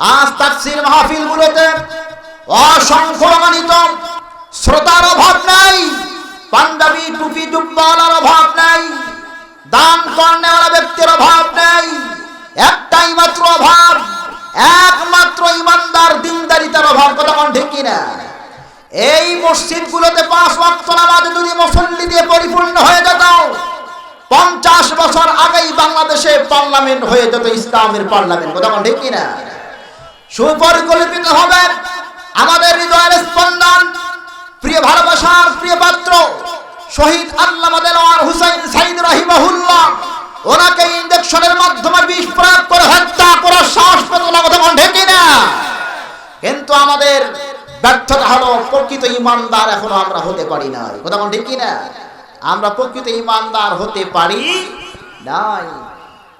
আজ তাফসির মাহফিল গুলোতে অসংখ্য মানিত শ্রোতার অভাব নাই, পাঞ্জাবি টুপি জুব্বালার অভাব নাই, দান কর্ণেওয়ালা ব্যক্তির অভাব নাই, একটাই মাত্র অভাব, একমাত্র ইমানদার দিনদারিতার অভাব, কথা কোন ঠিক কিনা? এই মসজিদগুলোতে পাঁচ ওয়াক্ত নামাজ যদি মুসল্লি দিয়ে পরিপূর্ণ হয়ে যেত, পঞ্চাশ বছর আগেই বাংলাদেশে পার্লামেন্ট হয়ে যেত ইসলামের পার্লামেন্ট, কথা কোন ঠিক কিনা? সুপরিকল্পিত হবে। আমাদের হৃদয়ের স্পন্দন, প্রিয় ভালোবাসার প্রিয় পাত্র, শহীদ আল্লাহ দেলোয়ার হুসাইন সাইদ রাহিমাহুল্লাহ, ওনাকে ইঞ্জেকশনের মাধ্যমে বিষ প্রয়োগ করে হত্যা, করার সাহস পেত না, কথা কোন ঠিক কিনা? কিন্তু আমাদের ব্যর্থতা হলো প্রকৃত ইমানদার এখনও আমরা হতে পারি না কথা ঠিক কিনা? আমরা প্রকৃত ইমানদার হতে পারি নাই।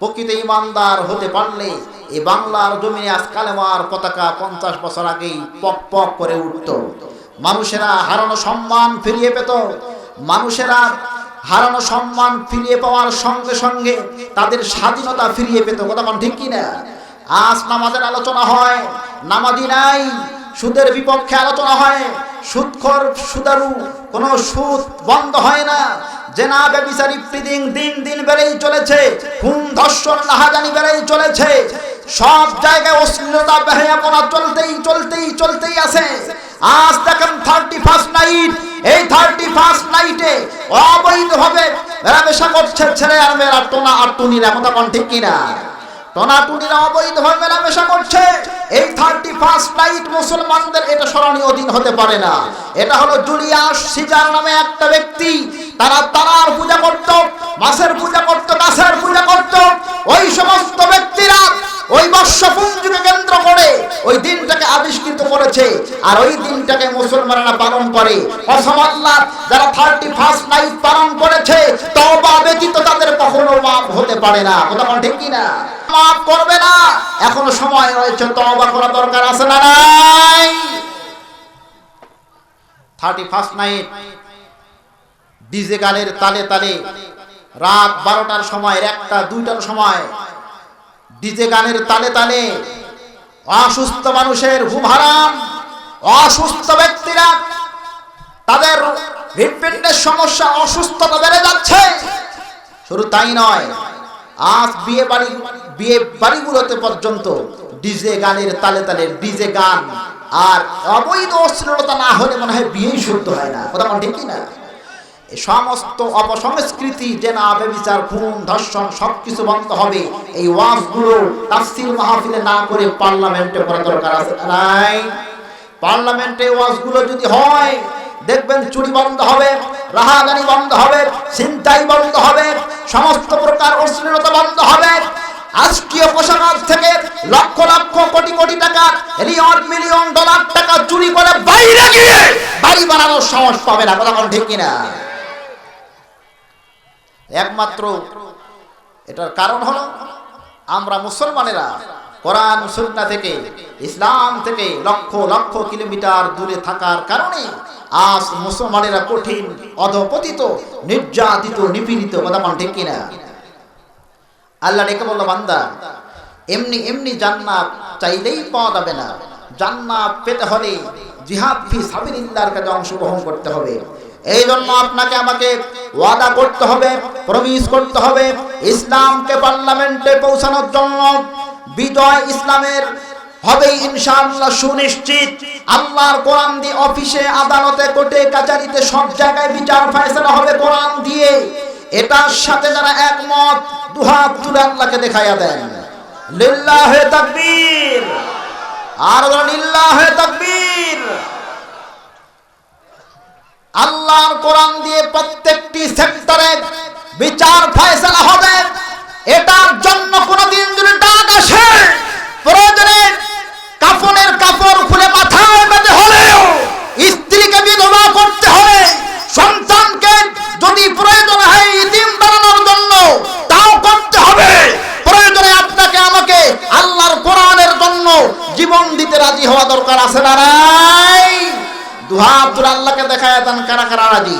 প্রকৃত ইমানদার হতে পারলে এই বাংলার জমিনে আজ কালেমার পতাকা পঞ্চাশ বছর আগেই পক পক করে উঠত। মানুষেরা হারানো সম্মান ফিরিয়ে পেত। মানুষেরা হারানো সম্মান ফিরিয়ে পাওয়ার সঙ্গে সঙ্গে তাদের স্বাধীনতা ফিরিয়ে পেত। কথা ঠিক কিনা? আজ নামাজের আলোচনা হয় নামাজি নাই, সুদের বিপক্ষে আলোচনা হয়, সুদখোর, সুদারু, কোনো সুদ বন্ধ হয় না। জেনা ব্যবিচারী প্রীতিং দিন দিন বেড়েই চলেছে খুন ধর্ষণ, নাহাজানি বেড়েই চলেছে। সব জায়গায় অশ্লীলতা বেহায়াপনা চলতেই চলতেই চলতেই আছে। আজ দেখেন থার্টি ফার্স্ট নাইট এই থার্টি ফার্স্ট নাইটে অবৈধভাবে মেলামেশা করছে ছেলে আর মেয়েরা টোনা আর টুনিরা, কথা কোন ঠিক কিনা? টনাটুনিরা অবৈধভাবে মেলামেশা করছে এই থার্টি ফার্স্ট নাইট মুসলমানদের এটা স্মরণীয় দিন হতে পারে না। এটা হলো জুলিয়াস সিজার নামে একটা ব্যক্তি, তারা তারার পূজা করত, মাছের পূজা করত, গাছের পূজা করত। ওই সমস্ত ব্যক্তিরা ওই বর্ষপুঞ্জকে কেন্দ্র করে ওই দিনটাকে আবিষ্কৃত করেছে। আর ওই দিনটাকে মুসলমানরা পালন করে। অসম আল্লাহ যারা থার্টি ফার্স্ট নাইট পালন করেছে তবা ব্যতীত তাদের কখনো মাপ হতে পারে না। কথা কোন ঠিক কিনা? মাপ করবে না। এখনও সময় রয়েছে তবা করা দরকার আছে না নাই? থার্টি ফার্স্ট নাইট ডিজে গানের তালে তালে রাত বারোটার সময় একটা দুইটার সময় ডিজে গানের তালে তালে। অসুস্থ মানুষের হারাম, অসুস্থ ব্যক্তিরা তাদের হৃদপিণ্ডের সমস্যা, অসুস্থতা বেড়ে যাচ্ছে। শুধু তাই নয়, আজ বিয়ে বাড়ি, বিয়ে বাড়িগুলোতে পর্যন্ত ডিজে গানের তালে তালে ডিজে গান আর অবৈধ অশ্লীলতা না হলে মনে হয় বিয়েই শুদ্ধ হয় না। কথা কোন ঠিক না সমস্ত অপসংস্কৃতি, জেনা, বেবিচার, খুন, ধর্ষণ, সবকিছু বন্ধ হবে। এই ওয়াজগুলো তাফসিল মাহফিলে না করে পার্লামেন্টে করা দরকার আছে নাই? পার্লামেন্টে ওয়াজগুলো যদি হয়, দেখবেন চুরি বন্ধ হবে রাহাজানি বন্ধ হবে, ছিনতাই বন্ধ হবে, সমস্ত প্রকার অশ্লীলতা বন্ধ হবে। রাষ্ট্রীয় কোষাগার থেকে লক্ষ লক্ষ কোটি কোটি টাকা মিলিয়ন মিলিয়ন ডলার টাকা চুরি করে বাইরে গিয়ে বাড়ি বানানোর সাহস পাবে না। কথা ঠিক কিনা? একমাত্র এটার কারণ হলো আমরা মুসলমানেরা কোরআন সুন্না থেকে, ইসলাম থেকে লক্ষ লক্ষ কিলোমিটার দূরে থাকার কারণে আজ মুসলমানেরা কঠিন, অধপতিত, নির্যাতিত, নিপীড়িত কথা ঠিক কিনা? আল্লাহ ডেকে বলল, বান্দা, এমনি এমনি জান্নাত চাইলেই পাওয়া যাবে না। জান্নাত পেতে হলে জিহাদ ফি সাবিলিল্লাহর কাছে অংশগ্রহণ করতে হবে। এই জন্য আপনাকে আমাকে ওয়াদা করতে হবে প্রমিস করতে হবে, ইসলামকে পার্লামেন্টে পৌঁছানোর জন্য। বিজয় ইসলামের হবে ইনশাআল্লাহ সুনিশ্চিত। আল্লাহর কোরআন দিয়ে অফিসে, আদালতে, কোর্টে, কাচারিতে সব জায়গায় বিচার ফয়সালা হবে কোরআন দিয়ে। এটার সাথে যারা একমত, দুহাত তুলে আল্লাহকে দেখাইয়া দেন। লিল্লাহে তাকবীর। আর লিল্লাহে তাকবীর। আল্লাহর কোরআন দিয়ে প্রত্যেকটি সেক্টরে বিচার ফয়সালা হবে। এটার জন্য কোনদিন যদি ডাক আসে, প্রয়োজনে কাফনের কাপড় খুলে মাথায় বেঁধে হলেও স্ত্রীকে বিধবা করতে হবে, সন্তানকে যদি প্রয়োজন হয় ইতিম বানানোর জন্য, তাও করতে হবে। প্রয়োজনে আপনাকে আমাকে আল্লাহর কোরআনের জন্য জীবন দিতে রাজি হওয়া দরকার আছে না দুহাত আল্লাহকে দেখায় দেন, কারা কারা রাজি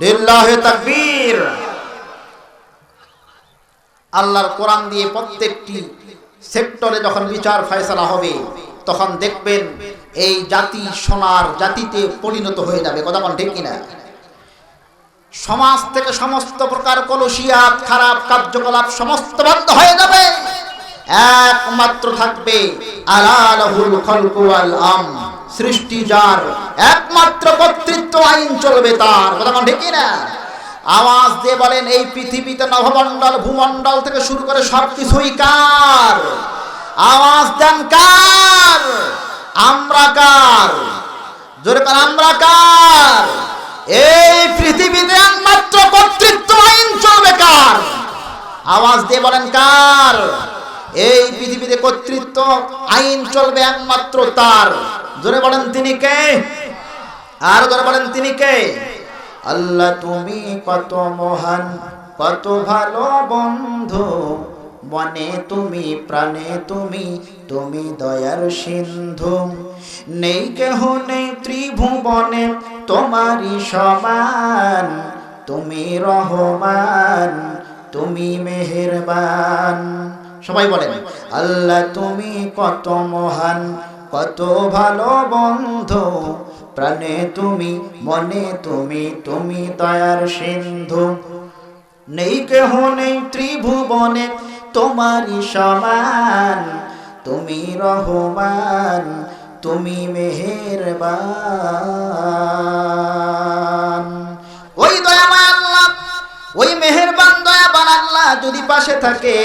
লিল্লাহে তাকবীর। আল্লাহর কোরআন দিয়ে প্রত্যেকটি সেক্টরে যখন বিচার ফয়সালা হবে, তখন দেখবেন এই জাতি সোনার জাতিতে পরিণত হয়ে যাবে। কথা কোন ঠিক কিনা? সমাজ থেকে সমস্ত প্রকার কলসিয়াত খারাপ কার্যকলাপ সমস্ত বন্ধ হয়ে যাবে। একমাত্র থাকবে আলালাহুল খলকু ওয়াল আম সৃষ্টি যার একমাত্র কর্তৃত্ব আইন চলবে তার। কথা ঠিক কিনা? আওয়াজ দিয়ে বলেন, এই পৃথিবীতে নভমণ্ডল ভূমণ্ডল থেকে শুরু করে সব কিছুই কার? আওয়াজ দেন কার? আমরা কার? জোরে কার আমরা কার? এই পৃথিবীতে একমাত্র কর্তৃত্ব আইন চলবে কার? আওয়াজ দিয়ে বলেন, কার? এই পৃথিবীতে কর্তৃত্ব আইন চলবে একমাত্র তার। জোরে বলেন তিনি কে? আর জোরে বলেন তিনি কে? আল্লাহ তুমি কত মহান, কত ভালো বন্ধু। মনে তুমি, প্রাণে তুমি তুমি দয়ার সিন্ধু। নেই কেহ নেই ত্রিভুবনে, তোমারই সমান। তুমি রহমান, তুমি মেহেরবান। সবাই বলেন, আল্লাহ তুমি কত মহান কত ভালো বন্ধু। প্রাণে তুমি, মনে তুমি তুমি দয়ার সিন্ধু। নেই কেহ নেই ত্রিভুবনে তোমারই সমান। তুমি রহমান, তুমি মেহেরবান। ওই দয়াময় আল্লাহ, ওই মেহেরবান দয়াবান আল্লাহ যদি পাশে থাকে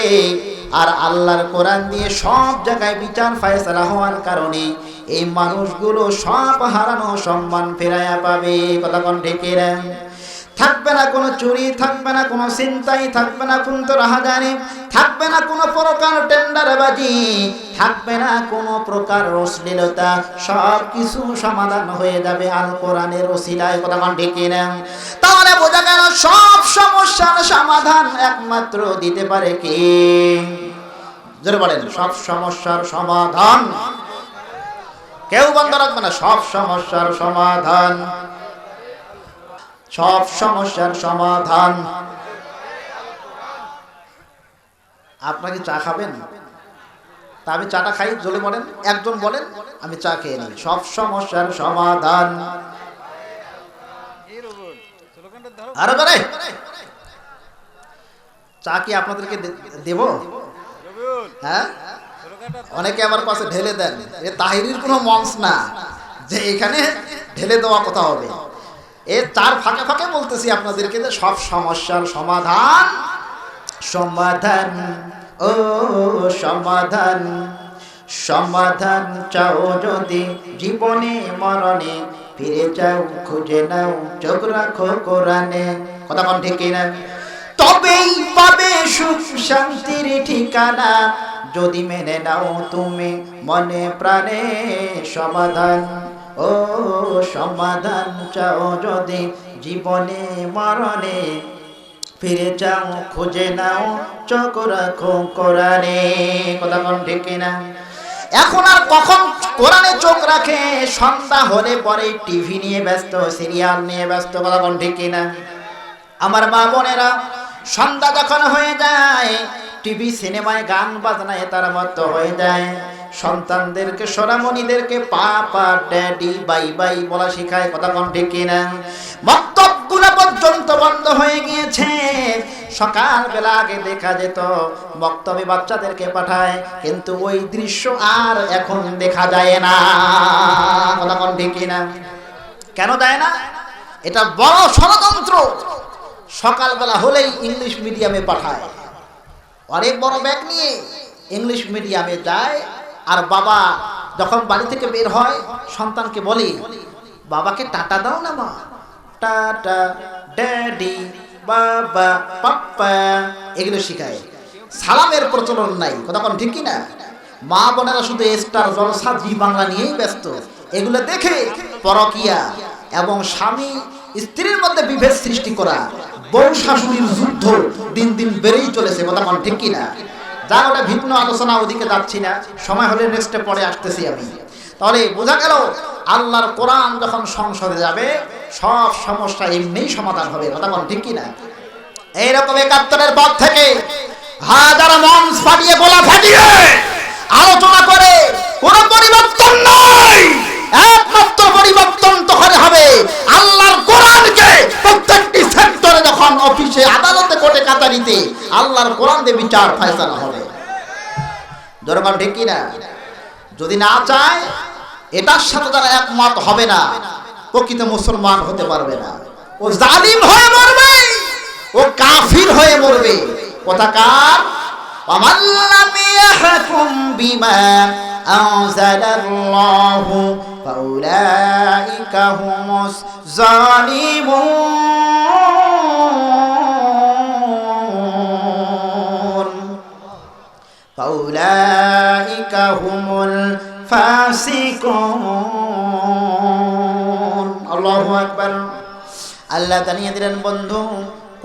আর আল্লাহর কোরআন দিয়ে সব জায়গায় বিচার ফায়সালা হওয়ার কারণে এই মানুষগুলো সব হারানো সম্মান ফেরায়া পাবে। কথা কণ্ঠে ঢেকে থাকবে না কোনো চুরি, থাকবে না কোনো চিন্তাই থাকবে না কোন তো রাহাজানি থাকবে না কোনো প্রকার টেন্ডারবাজি, থাকবে না কোনো প্রকার অশ্লীলতা সব কিছু সমাধান হয়ে যাবে আল কোরআনের ওসিলায়। কথা কোন ঢেকে নেন তাহলে বোঝা গেল সব সমস্যার সমাধান একমাত্র দিতে পারে কে? জোরে বলেন, সব সমস্যার সমাধান। কেউ বন্ধ রাখবে না, সব সমস্যার সমাধান। সব সমস্যার সমাধান। আপনাকে চা খাবেন? তা আমি চাটা খাই জলে বলেন। একজন বলেন, আমি চা খেয়ে নিই। সব সমস্যার সমাধান। আরও করে চা কি আপনাদেরকে দেব? হ্যাঁ? অনেকে আমার পাশে ঢেলে দেন। এ তাহিরির কোনো মঞ্চ না। যে এখানে ঢেলে দেওয়া কথা হবে। এ তার ফাঁকে ফাঁকে বলতেছি আপনাদেরকে যে সব সমস্যার সমাধান সমাধান, ও সমাধান সমাধান চাও যদি জীবনে, মরণে, ফিরে যাও খুঁজে নাও, চোখ রাখো কোরআনে। কথা কোন ঠিক না তবেই পাবে সুখ, শান্তির ঠিকানা। যদি মেনে নাও তুমি মনে প্রাণে সমাধান। ও সমাধান চাও যদি জীবনে, মরণে। ফিরে যাও, খুঁজে নাও, চোখ রাখো কোরআনে। কথা কোন ঠিক না এখন আর কখন কোরআনে চোখ রাখে? সন্ধ্যা হলে পরে টিভি নিয়ে ব্যস্ত, সিরিয়াল নিয়ে ব্যস্ত, কথা কোন ঠিক না আমার মা বোনেরা, সন্ধ্যা যখন হয়ে যায়, টিভি, সিনেমায় গান বাজনায় তার মত হয়ে যায়। সন্তানদেরকে, সোনামণিদেরকে, পাপা, ড্যাডি, বাই বাই বলা শিখায়, কথা কোন ঠিক কিনা? মক্তবগুলো পর্যন্ত বন্ধ হয়ে গিয়েছে। সকালবেলা আগে দেখা যেত বক্তব্যে বাচ্চাদেরকে পাঠায়, কিন্তু ওই দৃশ্য আর এখন দেখা যায় না। কথা কোন ঠিক কিনা? কেন যায় না? এটা বড় ষড়যন্ত্র। সকালবেলা হলেই ইংলিশ মিডিয়ামে পাঠায়। অনেক বড় ব্যাগ নিয়ে ইংলিশ মিডিয়ামে যায় আর বাবা যখন বাড়ি থেকে বের হয়, সন্তানকে বলে, বাবাকে টাটা দাও না মা। টাটা, ড্যাডি, বাবা, পাপ্পা। এগুলো শিখায়। সালামের প্রচলন নাই কোন ঠিক কি না মা বোনেরা শুধু স্টার জলসা, জি বাংলা নিয়েই ব্যস্ত। এগুলো দেখে পরকিয়া এবং স্বামী স্ত্রীর মধ্যে বিভেদ সৃষ্টি করা। বউ শাশুড়ির যুদ্ধ দিন দিন বেড়েই চলেছে, কথা কোন ঠিক কি যাক ওটা ভিন্ন আলোচনা ওদিকে যাচ্ছি না, সময় হলে নেক্সটে পরে আসতেছি আমি। তাহলে বোঝা গেল, আল্লাহর কোরআন যখন সংসদে যাবে, সব সমস্যা এমনি সমাধান হবে, কথা বল, ঠিক কিনা? এইরকম একাত্তরের পর থেকে হাজার মঞ্চ ফাটিয়ে গোলা ফাটিয়ে আলোচনা করে কোনো পরিবর্তন নাই। একমাত্র পরিবর্তন তখন হবে আল্লাহর কোরআনকে প্রত্যেকটি সেক্টরে কোটে কাতারিতে আল্লাহর কোরআন দিয়ে বিচার ফয়সালা হবে দরকার ঠিক কি না যদি না চায় এটার সাথে তারা একমত হবে না প্রকৃত মুসলমান হতে পারবে না ও জালিম হয়ে মরবে ও কাফির হয়ে মরবে কথাকার ومن لم يحكم بما أنزل الله فأولئك هم الظالمون ফাউলাইকা হুমুল ফাসিকুন আল্লাহু আকবার আল্লাহ জানিয়ে দিলেন বন্ধু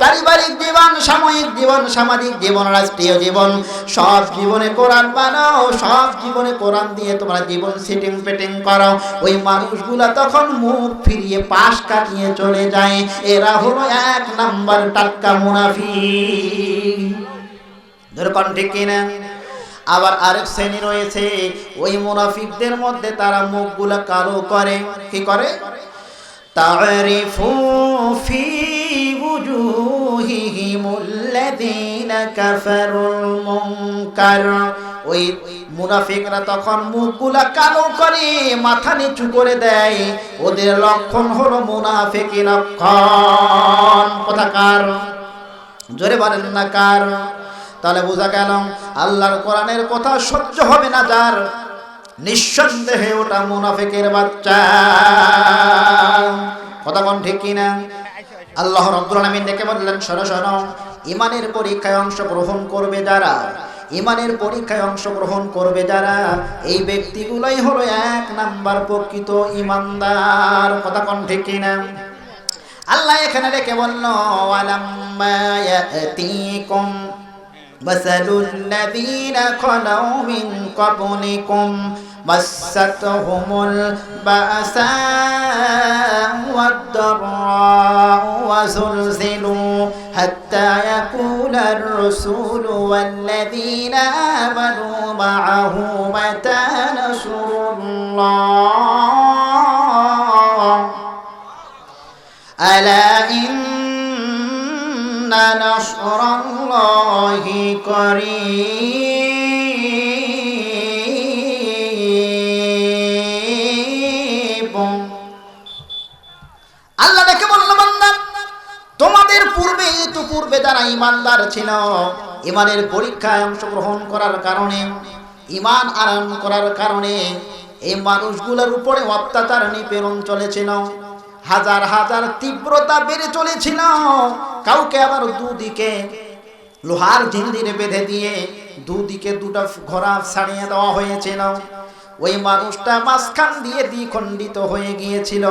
পারিবারিক জীবন, সাময়িক জীবন, সামাজিক জীবন, রাষ্ট্রীয় জীবন, সব জীবনে কোরআন বানাও, সব জীবনে কোরআন দিয়ে তোমরা জীবন সেটিং পেটিং করো। ওই মানুষগুলা তখন মুখ ফিরিয়ে পাশ কাটিয়ে চলে যায়। এরা হলো এক নাম্বার টাটকা মুনাফি ধরকন ঠিক কিনা আবার আরেক শ্রেণী রয়েছে ওই মুনাফিকদের মধ্যে তারা মুখগুলো কালো করে কি করে تعرف في وجوههم الذين كفروا المنكر ওই মুনাফিকরা তখন মুখগুলা কালো করে, মাথা নিচু করে দেয়। ওদের লক্ষণ হলো মুনাফিকি লক্ষণ কোথাকার জোরে বলেন না কার? তাহলে বোঝা গেল, আল্লাহর কোরআনের কথা সহ্য হবে না যার। নিঃসন্দেহে ওটা মুনাফিকের বাচ্চা। কথা কোন ঠিক কিনা? আল্লাহ রব্বুল আলামিন ডেকে বললেন শোনো, ইমানের পরীক্ষায় অংশগ্রহণ করবে যারা? ইমানের পরীক্ষায় অংশগ্রহণ করবে যারা এই ব্যক্তিগুলোই হলো এক নাম্বার প্রকৃত ইমানদার কথা কোন ঠিক কিনা আল্লাহ এখানে রেখে বলল ওয়ালাম্মা ইয়াতিকুম مثل الذين خلوا من قبلكم مستهم البأساء والضراء وزلزلوا حتى يقول الرسول والذين آمنوا معه متى نصر الله؟ ألا إن نصر الله قريب পূর্বে তো পূর্বে যারা ইমানদার ছিল, ইমানের পরীক্ষায় অংশগ্রহণ করার কারণে, ইমান আরাম করার কারণে, এই মানুষগুলোর উপরে অত্যাচার নিপীড়ন চলেছিল। হাজার হাজার তীব্রতা বেড়ে চলেছিল। কাউকে আবার দুদিকে লোহার ঝিন্দিরে বেঁধে দিয়ে দুদিকে দুটো ঘোড়া ছাড়িয়ে দেওয়া হয়েছিল। ওই মানুষটা মাঝখান দিয়ে দ্বিখণ্ডিত হয়ে গিয়েছিল।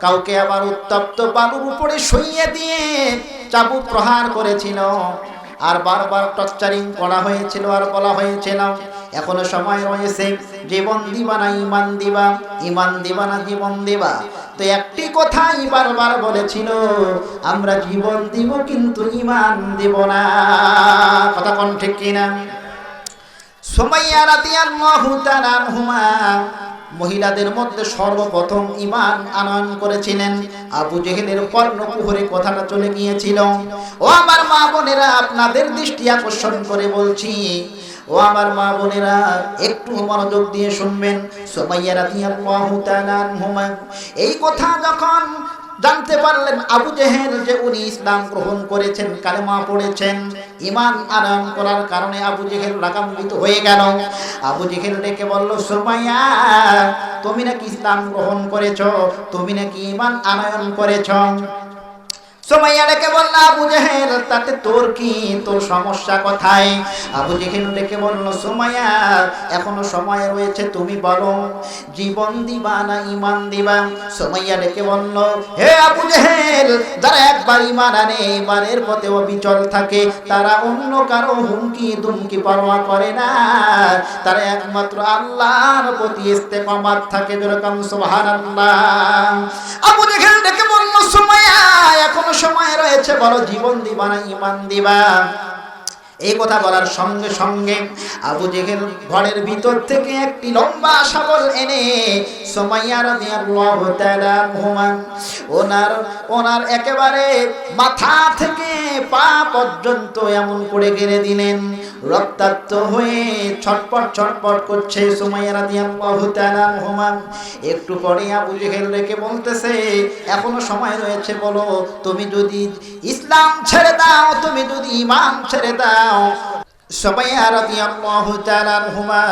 কাউকে আবার উত্তপ্ত বালুর উপরে শুইয়ে দিয়ে চাবুক প্রহার করেছিল। আর বারবার টর্চারিং করা হয়েছিল আর বলা হয়েছিল, এখনও সময় রয়েছে, জীবন দিবা না, ইমান দিবা ইমান দিবা না, জীবন দিবা। তো একটি কথাই বারবার বলেছিল, আমরা জীবন দিব কিন্তু ইমান দিব না। কথা কোন ঠিক কিনা? সোমাইয়া রাদিয়াল্লাহু তাআলা আনহুমা মহিলাদের মধ্যে সর্বপ্রথম ইমান আনয়ন করেছিলেন। আবু জেহেলের কর্ণকুহরে কথাটা চলে গিয়েছিল। ও আমার মা বোনেরা, আপনাদের দৃষ্টি আকর্ষণ করে বলছি, ও আমার মা বোনেরা, একটু মনোযোগ দিয়ে শুনবেন। সোমাইয়া রাদিয়াল্লাহু এই কথা যখন জানতে পারলেন আবু জেহেল যে উনি ইসলাম গ্রহণ করেছেন, কালেমা পড়েছেন। ইমান আরাম করার কারণে আবু জেহেল রাগান্বিত হয়ে গেল। আবু জেহেল ডেকে বলল, সুরমাইয়া, তুমি নাকি ইসলাম গ্রহণ করেছ? তুমি নাকি ইমান আনয়ন করেছ? তাতে তোর কি এখনও সময় রয়েছে, তুমি জীবন দিবা না ইমান দিবা। সুমাইয়া ডেকে বলল, হে আবু জেহেল, যারা একবার ইমান আনে এবারের পথে অবিচল থাকে, তারা অন্য কারও হুমকি দুমকি পরোয়া করে না। তারা একমাত্র আল্লাহর প্রতি থাকে, যেরকম সুবহানাল্লাহ। আবু জেহেল ডেকে বলল এখনও সময় রয়েছে, বলো, জীবন দিবা না ইমান দিবা? এই কথা বলার সঙ্গে সঙ্গে আবু জেহেল ঘরের ভিতর থেকে একটি লম্বা শাবল এনে সোমাইয়ার ওনার ওনার একেবারে মাথা থেকে পর্যন্ত এমন করে গেড়ে দিলেন রক্তাক্ত হয়ে ছটপট ছটপট করছে একটু পরে আবু জেহেল রেখে বলতেছে, এখনও সময় রয়েছে, বলো, তুমি যদি ইসলাম ছেড়ে দাও, তুমি যদি ইমান ছেড়ে দাও। সবাই রাদিয়াল্লাহু তাআলা আনহুমা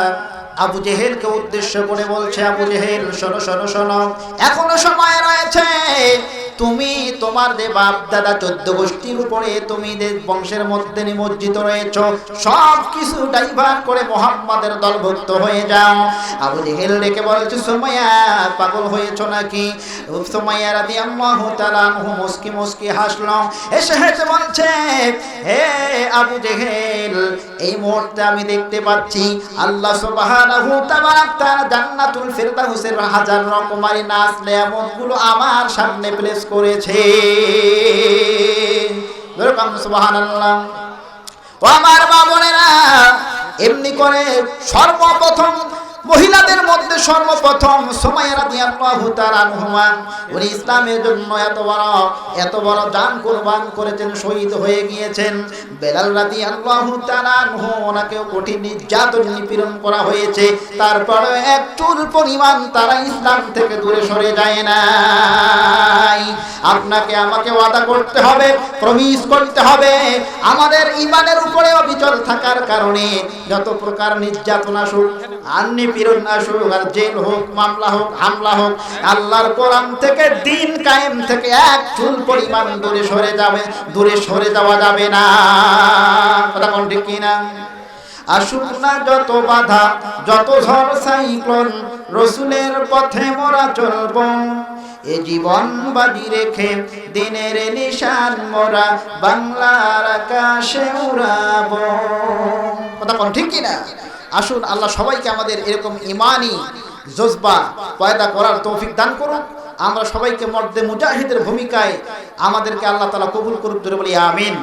আবু জেহেলকে উদ্দেশ্য করে বলছে, আবু জেহেল, শোনো শোনো শোনো, এখনও সময় রয়েছে। তুমি তোমার যে বাপ দাদা চোদ্দ গোষ্ঠীর উপরে তুমি যে বংশের মধ্যে নিমজ্জিত রয়েছ, সব কিছু ডাইভার করে মোহাম্মদের দলভুক্ত হয়ে যাও। আবু জেহেল ডেকে বলছে, সোমাইয়া, পাগল হয়েছ নাকি? সোমাইয়া রাদি আল্লাহ তালানহু মুস্কি মুস্কি হাসল। এসে হেসে বলছে, হে আবু জেহেল, এই মুহূর্তে আমি দেখতে পাচ্ছি আল্লাহ সুবহানাহু তাবারাক তাআলা জান্নাতুল ফিরদাউসের হাজার রকমারি নাচ নেয়ামতগুলো আমার সামনে প্লেস করেছে। ও আমার বাবনেরা এমনি করে সর্বপ্রথম মহিলাদের মধ্যে সর্বপ্রথম সময় রাদিয়াল্লাহু তাআলা আনহুমা, উনি ইসলামের জন্য এত বড় এত বড় জান কুরবান করেছেন, শহীদ হয়ে গিয়েছেন। বেলাল রাদিয়াল্লাহু তাআলা আনহু ওনাকে কঠিন নির্যাতন নিপীড়ন করা হয়েছে। তারপরে এক চুল পরিমাণ তারা ইসলাম থেকে দূরে সরে যায় নাই। আপনাকে আমাকে ওয়াদা করতে হবে প্রমিস করতে হবে। আমাদের ইমানের উপরে অবিচল থাকার কারণে যত প্রকার নির্যাতন আসুক, আর মামলা হোক, হামলা হোক, আল্লাহর থেকে দিন থেকে পরিমাণ দূরে সরে যাবে, দূরে সরে যাওয়া যাবে না। কোন? ঠিক যত বাধা, যত ঝড়, সাইক্লোন, রসুলের পথে মোরা চলব। এ জীবন বাজি রেখে দিনের নিশান মোরা বাংলার আকাশে উড়াব। কথা কোন ঠিক কিনা? আসুন আল্লাহ সবাইকে আমাদের এরকম ইমানি জজবা পয়দা করার তৌফিক দান করুন। আমরা সবাইকে মর্দে মুজাহিদের ভূমিকায় আমাদেরকে আল্লাহ তালা কবুল করুক, ধরে বলি, আমিন।